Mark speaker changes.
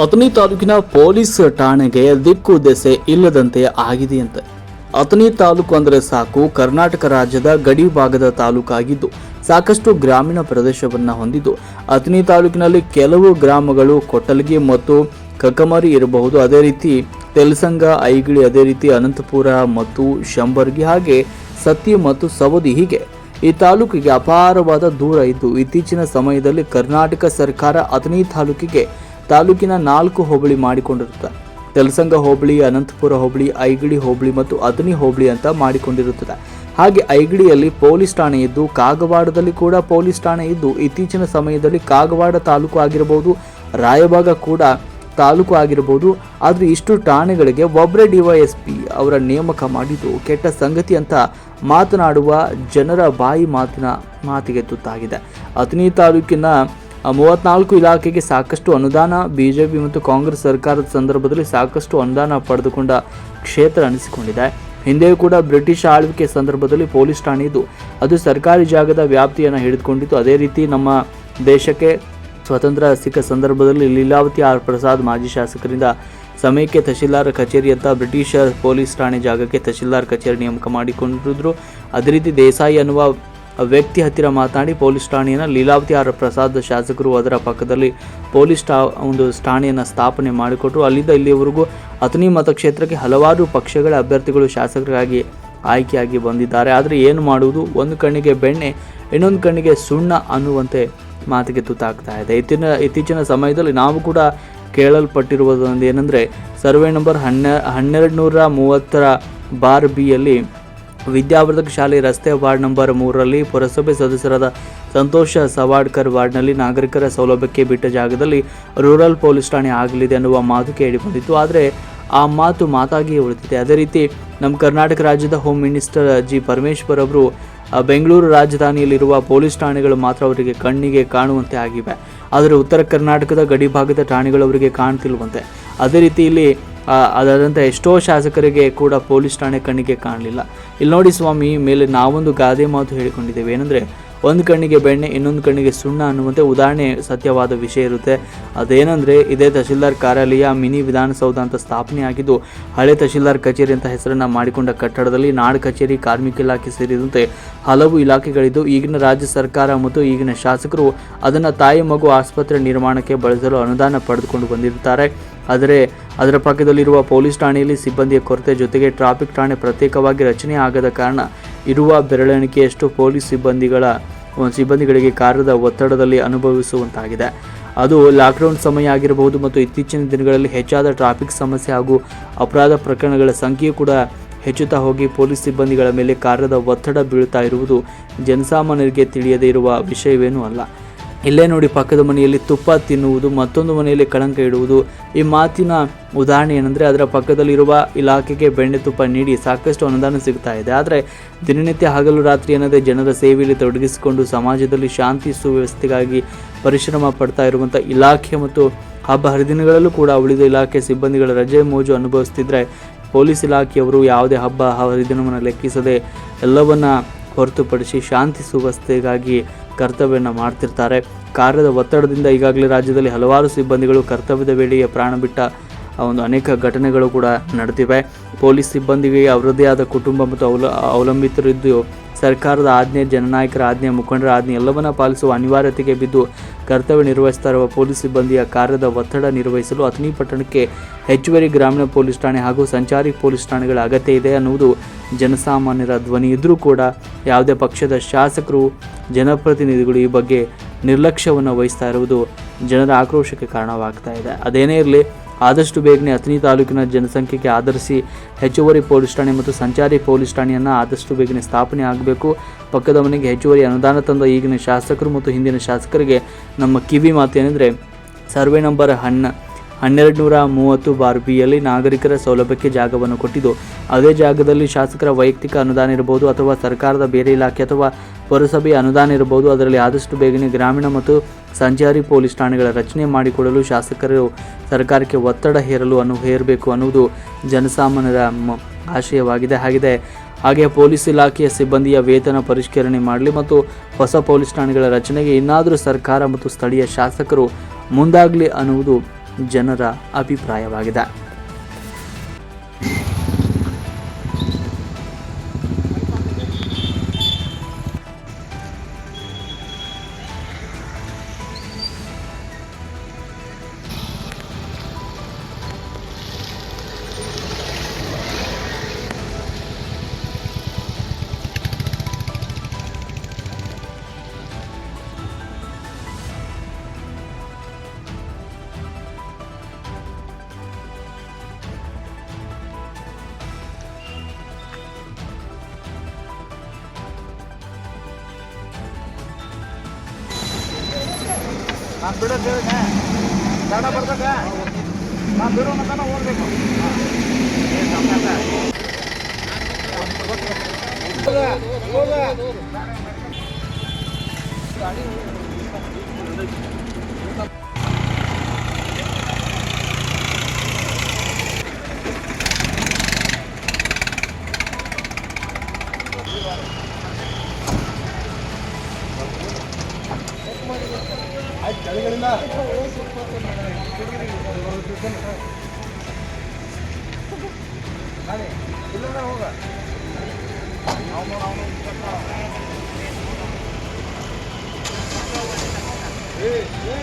Speaker 1: ಅಥಣಿ ತಾಲೂಕಿನ ಪೊಲೀಸ್ ಠಾಣೆಗೆ ದಿಕ್ಕು ದೆಸೆ ಇಲ್ಲದಂತೆ ಆಗಿದೆಯಂತೆ. ಅಥಣಿ ತಾಲೂಕು ಅಂದರೆ ಸಾಕು, ಕರ್ನಾಟಕ ರಾಜ್ಯದ ಗಡಿ ಭಾಗದ ತಾಲೂಕಾಗಿದ್ದು, ಸಾಕಷ್ಟು ಗ್ರಾಮೀಣ ಪ್ರದೇಶವನ್ನ ಹೊಂದಿದ್ದು. ಅಥಣಿ ತಾಲೂಕಿನಲ್ಲಿ ಕೆಲವು ಗ್ರಾಮಗಳು ಕೊಟ್ಟಲಗಿ ಮತ್ತು ಕಕಮರಿ ಇರಬಹುದು. ಅದೇ ರೀತಿ ತೆಲಸಂಗ, ಐಗಿಳಿ, ಅದೇ ರೀತಿ ಅನಂತಪುರ ಮತ್ತು ಶಂಬರ್ಗಿ, ಹಾಗೆ ಸತ್ಯ ಮತ್ತು ಸವದಿ ಹೀಗೆ. ಈ ತಾಲೂಕಿಗೆ ಅಪಾರವಾದ ದೂರ ಇದ್ದು, ಇತ್ತೀಚಿನ ಸಮಯದಲ್ಲಿ ಕರ್ನಾಟಕ ಸರ್ಕಾರ ಅಥಣಿ ತಾಲೂಕಿಗೆ ತಾಲೂಕಿನ ನಾಲ್ಕು ಹೋಬಳಿ ಮಾಡಿಕೊಂಡಿರುತ್ತದೆ ತೆಲಸಂಗ ಹೋಬಳಿ, ಅನಂತಪುರ ಹೋಬಳಿ, ಐಗಡಿ ಹೋಬಳಿ ಮತ್ತು ಅತನಿ ಹೋಬಳಿ ಅಂತ ಮಾಡಿಕೊಂಡಿರುತ್ತದೆ. ಹಾಗೆ ಐಗಡಿಯಲ್ಲಿ ಪೊಲೀಸ್ ಠಾಣೆ ಇದ್ದು, ಕಾಗವಾಡದಲ್ಲಿ ಕೂಡ ಪೊಲೀಸ್ ಠಾಣೆ ಇದ್ದು, ಇತ್ತೀಚಿನ ಸಮಯದಲ್ಲಿ ಕಾಗವಾಡ ತಾಲೂಕು ಆಗಿರಬಹುದು, ರಾಯಭಾಗ ಕೂಡ ತಾಲೂಕು ಆಗಿರಬಹುದು. ಆದರೆ ಇಷ್ಟು ಠಾಣೆಗಳಿಗೆ ಒಬ್ಬರೇ ಡಿವೈಎಸ್ಪಿ ಅವರ ನೇಮಕ ಮಾಡಿದ್ದು ಕೆಟ್ಟ ಸಂಗತಿ ಅಂತ ಮಾತನಾಡುವ ಜನರ ಬಾಯಿ ಮಾತಿನ, ಮಾತಿಗೆ ತುತ್ತಾಗಿದೆ. ಅಥಣಿ ತಾಲೂಕಿನ ಮೂವತ್ನಾಲ್ಕು ಇಲಾಖೆಗೆ ಸಾಕಷ್ಟು ಅನುದಾನ, ಬಿಜೆಪಿ ಮತ್ತು ಕಾಂಗ್ರೆಸ್ ಸರ್ಕಾರದ ಸಂದರ್ಭದಲ್ಲಿ ಸಾಕಷ್ಟು ಅನುದಾನ ಪಡೆದುಕೊಂಡ ಕ್ಷೇತ್ರ ಅನಿಸಿಕೊಂಡಿದೆ. ಹಿಂದೆಯೂ ಕೂಡ ಬ್ರಿಟಿಷ್ ಆಳ್ವಿಕೆ ಸಂದರ್ಭದಲ್ಲಿ ಪೊಲೀಸ್ ಠಾಣೆ ಇದ್ದು, ಅದು ಸರ್ಕಾರಿ ಜಾಗದ ವ್ಯಾಪ್ತಿಯನ್ನು ಹಿಡಿದುಕೊಂಡಿತ್ತು. ಅದೇ ರೀತಿ ನಮ್ಮ ದೇಶಕ್ಕೆ ಸ್ವತಂತ್ರ ಸಿಕ್ಕ ಸಂದರ್ಭದಲ್ಲಿ ಲೀಲಾವತಿ ಆರ್ ಪ್ರಸಾದ್ ಮಾಜಿ ಶಾಸಕರಿಂದ ಸಮಯಕ್ಕೆ ತಹಶೀಲ್ದಾರ್ ಅಂತ ಬ್ರಿಟಿಷ್ ಪೊಲೀಸ್ ಠಾಣೆ ಜಾಗಕ್ಕೆ ತಹಶೀಲ್ದಾರ್ ಕಚೇರಿ ನೇಮಕ ಮಾಡಿಕೊಂಡಿದ್ರು. ಅದೇ ರೀತಿ ದೇಸಾಯಿ ಅನ್ನುವ ವ್ಯಕ್ತಿ ಹತ್ತಿರ ಮಾತನಾಡಿ ಪೊಲೀಸ್ ಠಾಣೆಯನ್ನು ಲೀಲಾವತಿ ಆರ್ ಪ್ರಸಾದ್ ಶಾಸಕರು ಅದರ ಪಕ್ಕದಲ್ಲಿ ಪೊಲೀಸ್ ಠಾ ಒಂದು ಠಾಣೆಯನ್ನು ಸ್ಥಾಪನೆ ಮಾಡಿಕೊಟ್ರು. ಅಲ್ಲಿಂದ ಇಲ್ಲಿಯವರೆಗೂ ಅಥಣಿ ಮತಕ್ಷೇತ್ರಕ್ಕೆ ಹಲವಾರು ಪಕ್ಷಗಳ ಅಭ್ಯರ್ಥಿಗಳು ಶಾಸಕರಾಗಿ ಆಯ್ಕೆಯಾಗಿ ಬಂದಿದ್ದಾರೆ. ಆದರೆ ಏನು ಮಾಡುವುದು? ಒಂದು ಕಣ್ಣಿಗೆ ಬೆಣ್ಣೆ, ಇನ್ನೊಂದು ಕಣ್ಣಿಗೆ ಸುಣ್ಣ ಅನ್ನುವಂತೆ ಮಾತಿಗೆ ತುತ್ತಾಗ್ತಾ ಇದೆ. ಇತ್ತಿನ ಇತ್ತೀಚಿನ ಸಮಯದಲ್ಲಿ ನಾವು ಕೂಡ ಕೇಳಲ್ಪಟ್ಟಿರುವುದೊಂದು ಏನಂದರೆ, ಸರ್ವೆ ನಂಬರ್ ಹನ್ನೆ ಹನ್ನೆರಡು ನೂರ ಮೂವತ್ತರ ಬಾರ್ ಬಿಯಲ್ಲಿ ವಿದ್ಯಾವರ್ಧಕ ಶಾಲೆ ರಸ್ತೆ ವಾರ್ಡ್ ನಂಬರ್ ಮೂರರಲ್ಲಿ ಪುರಸಭೆ ಸದಸ್ಯರಾದ ಸಂತೋಷ ಸವಾಡ್ಕರ್ ವಾರ್ಡ್ನಲ್ಲಿ ನಾಗರಿಕರ ಸೌಲಭ್ಯಕ್ಕೆ ಬಿಟ್ಟ ಜಾಗದಲ್ಲಿ ರೂರಲ್ ಪೊಲೀಸ್ ಠಾಣೆ ಆಗಲಿದೆ ಅನ್ನುವ ಮಾತು ಕೇಳಿ ಬಂದಿತ್ತು. ಆದರೆ ಆ ಮಾತು ಮಾತಾಗಿಯೇ ಉಳಿದಿದೆ. ಅದೇ ರೀತಿ ನಮ್ಮ ಕರ್ನಾಟಕ ರಾಜ್ಯದ ಹೋಮ್ ಮಿನಿಸ್ಟರ್ ಜಿ ಪರಮೇಶ್ವರ್ ಅವರು ಬೆಂಗಳೂರು ರಾಜಧಾನಿಯಲ್ಲಿರುವ ಪೊಲೀಸ್ ಠಾಣೆಗಳು ಮಾತ್ರ ಅವರಿಗೆ ಕಣ್ಣಿಗೆ ಕಾಣುವಂತೆ ಆಗಿವೆ. ಆದರೆ ಉತ್ತರ ಕರ್ನಾಟಕದ ಗಡಿ ಭಾಗದ ಠಾಣೆಗಳು ಅವರಿಗೆ ಕಾಣ್ತಿಲ್ವಂತೆ. ಅದೇ ರೀತಿ ಇಲ್ಲಿ ಆ, ಅದಾದಂಥ ಎಷ್ಟೋ ಶಾಸಕರಿಗೆ ಕೂಡ ಪೊಲೀಸ್ ಠಾಣೆ ಕಣ್ಣಿಗೆ ಕಾಣಲಿಲ್ಲ. ಇಲ್ಲಿ ನೋಡಿ ಸ್ವಾಮಿ ಮೇಲೆ ನಾವೊಂದು ಗಾದೆ ಮಾತು ಹೇಳಿಕೊಂಡಿದ್ದೇವೆ. ಏನಂದರೆ ಒಂದು ಕಣ್ಣಿಗೆ ಬೆಣ್ಣೆ ಇನ್ನೊಂದು ಕಣ್ಣಿಗೆ ಸುಣ್ಣ ಅನ್ನುವಂತೆ ಉದಾಹರಣೆ ಸತ್ಯವಾದ ವಿಷಯ ಇರುತ್ತೆ. ಅದೇನೆಂದರೆ ಇದೇ ತಹಶೀಲ್ದಾರ್ ಕಾರ್ಯಾಲಯ ಮಿನಿ ವಿಧಾನಸೌಧ ಅಂತ ಸ್ಥಾಪನೆ ಆಗಿದ್ದು ಹಳೆ ತಹಶೀಲ್ದಾರ್ ಕಚೇರಿ ಅಂತ ಹೆಸರನ್ನು ಮಾಡಿಕೊಂಡ ಕಟ್ಟಡದಲ್ಲಿ ನಾಡು ಕಚೇರಿ ಕಾರ್ಮಿಕ ಇಲಾಖೆ ಸೇರಿದಂತೆ ಹಲವು ಇಲಾಖೆಗಳಿದ್ದು ಈಗಿನ ರಾಜ್ಯ ಸರ್ಕಾರ ಮತ್ತು ಈಗಿನ ಶಾಸಕರು ಅದನ್ನು ತಾಯಿ ಮಗು ಆಸ್ಪತ್ರೆ ನಿರ್ಮಾಣಕ್ಕೆ ಬಳಸಲು ಅನುದಾನ ಪಡೆದುಕೊಂಡು ಬಂದಿರುತ್ತಾರೆ. ಆದರೆ ಅದರ ಪಕ್ಕದಲ್ಲಿರುವ ಪೊಲೀಸ್ ಠಾಣೆಯಲ್ಲಿ ಸಿಬ್ಬಂದಿಯ ಕೊರತೆ ಜೊತೆಗೆ ಟ್ರಾಫಿಕ್ ಠಾಣೆ ಪ್ರತ್ಯೇಕವಾಗಿ ರಚನೆ ಆಗದ ಕಾರಣ ಇರುವ ಬೆರಳೆಣಿಕೆಯಷ್ಟು ಪೊಲೀಸ್ ಸಿಬ್ಬಂದಿಗಳ ಸಿಬ್ಬಂದಿಗಳಿಗೆ ಕಾರ್ಯದ ಒತ್ತಡದಲ್ಲಿ ಅನುಭವಿಸುವಂತಾಗಿದೆ. ಅದು ಲಾಕ್ಡೌನ್ ಸಮಯ ಆಗಿರಬಹುದು ಮತ್ತು ಇತ್ತೀಚಿನ ದಿನಗಳಲ್ಲಿ ಹೆಚ್ಚಾದ ಟ್ರಾಫಿಕ್ ಸಮಸ್ಯೆ ಹಾಗೂ ಅಪರಾಧ ಪ್ರಕರಣಗಳ ಸಂಖ್ಯೆಯೂ ಕೂಡ ಹೆಚ್ಚುತ್ತಾ ಹೋಗಿ ಪೊಲೀಸ್ ಸಿಬ್ಬಂದಿಗಳ ಮೇಲೆ ಕಾರ್ಯದ ಒತ್ತಡ ಬೀಳ್ತಾ ಇರುವುದು ಜನಸಾಮಾನ್ಯರಿಗೆ ತಿಳಿಯದೇ ಇರುವ ವಿಷಯವೇನೂ ಅಲ್ಲ. ಇಲ್ಲೇ ನೋಡಿ ಪಕ್ಕದ ಮನೆಯಲ್ಲಿ ತುಪ್ಪ ತಿನ್ನುವುದು, ಮತ್ತೊಂದು ಮನೆಯಲ್ಲಿ ಕಳಂಕ ಇಡುವುದು. ಈ ಮಾತಿನ ಉದಾಹರಣೆ ಏನಂದರೆ ಅದರ ಪಕ್ಕದಲ್ಲಿರುವ ಇಲಾಖೆಗೆ ಬೆಣ್ಣೆ ತುಪ್ಪ ನೀಡಿ ಸಾಕಷ್ಟು ಅನುದಾನ ಸಿಗ್ತಾ ಇದೆ. ಆದರೆ ದಿನನಿತ್ಯ ಹಗಲು ರಾತ್ರಿ ಅನ್ನದೇ ಜನರ ಸೇವೆಯಲ್ಲಿ ತೊಡಗಿಸಿಕೊಂಡು ಸಮಾಜದಲ್ಲಿ ಶಾಂತಿ, ಸುವ್ಯವಸ್ಥೆಗಾಗಿ ಪರಿಶ್ರಮ ಪಡ್ತಾ ಇರುವಂಥ ಇಲಾಖೆ ಮತ್ತು ಹಬ್ಬ ಹರಿದಿನಗಳಲ್ಲೂ ಕೂಡ ಉಳಿದ ಇಲಾಖೆ ಸಿಬ್ಬಂದಿಗಳ ರಜೆ ಮೋಜು ಅನುಭವಿಸ್ತಿದ್ರೆ ಪೊಲೀಸ್ ಇಲಾಖೆಯವರು ಯಾವುದೇ ಹಬ್ಬ, ಹರಿದಿನವನ್ನು ಲೆಕ್ಕಿಸದೆ ಎಲ್ಲವನ್ನ ಹೊರತುಪಡಿಸಿ ಶಾಂತಿ, ಸುವ್ಯವಸ್ಥೆಗಾಗಿ ಕರ್ತವ್ಯವನ್ನು ಮಾಡ್ತಿರ್ತಾರೆ. ಕಾರ್ಯದ ಒತ್ತಡದಿಂದ ಈಗಾಗಲೇ ರಾಜ್ಯದಲ್ಲಿ ಹಲವಾರು ಸಿಬ್ಬಂದಿಗಳು ಕರ್ತವ್ಯದ ವೇಳೆಯೇ ಪ್ರಾಣ ಬಿಟ್ಟ ಒಂದು ಅನೇಕ ಘಟನೆಗಳು ಕೂಡ ನಡೆದಿವೆ. ಪೊಲೀಸ್ ಸಿಬ್ಬಂದಿಗೆ ಅವರದೇ ಆದ ಕುಟುಂಬ ಮತ್ತು ಅವಲ ಅವಲಂಬಿತರಿದ್ದು ಸರ್ಕಾರದ ಆಜ್ಞೆ, ಜನನಾಯಕರ ಆಜ್ಞೆ, ಮುಖಂಡರ ಆಜ್ಞೆ ಎಲ್ಲವನ್ನ ಪಾಲಿಸುವ ಅನಿವಾರ್ಯತೆಗೆ ಬಿದ್ದು, ಕರ್ತವ್ಯ ನಿರ್ವಹಿಸ್ತಾ ಪೊಲೀಸ್ ಸಿಬ್ಬಂದಿಯ ಕಾರ್ಯದ ಒತ್ತಡ ನಿರ್ವಹಿಸಲು ಅಥಣಿ ಪಟ್ಟಣಕ್ಕೆ ಹೆಚ್ಚುವರಿ ಗ್ರಾಮೀಣ ಪೊಲೀಸ್ ಠಾಣೆ ಹಾಗೂ ಸಂಚಾರಿ ಪೊಲೀಸ್ ಠಾಣೆಗಳ ಅಗತ್ಯ ಇದೆ ಅನ್ನುವುದು ಜನಸಾಮಾನ್ಯರ ಧ್ವನಿ. ಇದ್ದರೂ ಕೂಡ ಯಾವುದೇ ಪಕ್ಷದ ಶಾಸಕರು ಜನಪ್ರತಿನಿಧಿಗಳು ಈ ಬಗ್ಗೆ ನಿರ್ಲಕ್ಷ್ಯವನ್ನು ವಹಿಸ್ತಾ ಇರುವುದು ಜನರ ಆಕ್ರೋಶಕ್ಕೆ ಕಾರಣವಾಗ್ತಾ ಇದೆ. ಅದೇನೇ ಇರಲಿ, ಆದಷ್ಟು ಬೇಗನೆ ಅಥಣಿ ತಾಲೂಕಿನ ಜನಸಂಖ್ಯೆಗೆ ಆಧರಿಸಿ ಹೆಚ್ಚುವರಿ ಪೊಲೀಸ್ ಠಾಣೆ ಮತ್ತು ಸಂಚಾರಿ ಪೊಲೀಸ್ ಠಾಣೆಯನ್ನು ಆದಷ್ಟು ಬೇಗನೆ ಸ್ಥಾಪನೆ ಆಗಬೇಕು. ಪಕ್ಕದ ಮನೆಗೆ ಹೆಚ್ಚುವರಿ ಅನುದಾನ ತಂದ ಈಗಿನ ಶಾಸಕರು ಮತ್ತು ಹಿಂದಿನ ಶಾಸಕರಿಗೆ ನಮ್ಮ ಕಿವಿ ಮಾತು ಏನೆಂದರೆ, ಸರ್ವೆ ನಂಬರ್ ಹನ್ನ ಹನ್ನೆರಡು ನೂರ ಮೂವತ್ತು ಬಾರ್ ಬಿಯಲ್ಲಿ ನಾಗರಿಕರ ಸೌಲಭ್ಯಕ್ಕೆ ಜಾಗವನ್ನು ಕೊಟ್ಟಿದ್ದು, ಅದೇ ಜಾಗದಲ್ಲಿ ಶಾಸಕರ ವೈಯಕ್ತಿಕ ಅನುದಾನ ಇರಬಹುದು ಅಥವಾ ಸರ್ಕಾರದ ಬೇರೆ ಇಲಾಖೆ ಅಥವಾ ಪುರಸಭೆಯ ಅನುದಾನ ಇರಬಹುದು. ಅದರಲ್ಲಿ ಆದಷ್ಟು ಬೇಗನೆ ಗ್ರಾಮೀಣ ಮತ್ತು ಸಂಚಾರಿ ಪೊಲೀಸ್ ಠಾಣೆಗಳ ರಚನೆ ಮಾಡಿಕೊಡಲು ಶಾಸಕರು ಸರ್ಕಾರಕ್ಕೆ ಒತ್ತಡ ಹೇರಲು ಅನು, ಹೇರಬೇಕು ಅನ್ನುವುದು ಜನಸಾಮಾನ್ಯರ ಆಶಯವಾಗಿದೆ. ಹಾಗಿದೆ. ಹಾಗೆ ಪೊಲೀಸ್ ಇಲಾಖೆಯ ಸಿಬ್ಬಂದಿಯ ವೇತನ ಪರಿಷ್ಕರಣೆ ಮಾಡಲಿ ಮತ್ತು ಹೊಸ ಪೊಲೀಸ್ ಠಾಣೆಗಳ ರಚನೆಗೆ ಇನ್ನಾದರೂ ಸರ್ಕಾರ ಮತ್ತು ಸ್ಥಳೀಯ ಶಾಸಕರು ಮುಂದಾಗಲಿ ಅನ್ನುವುದು ಜನರ ಅಭಿಪ್ರಾಯವಾಗಿದೆ.
Speaker 2: ನಾನು ಬಿಡೋದು ಹೇಳಿದೆ ಕನ್ನಡ ಬರ್ತದೆ ನಾನು ಬಿಡೋ ತನಕ ಹೋಗ್ಬೇಕು ಆಯ್ತು ನಾನೇ ಇಲ್ಲ ಹೋಗ. ಅವನು ಅವನು ಏ ಏ.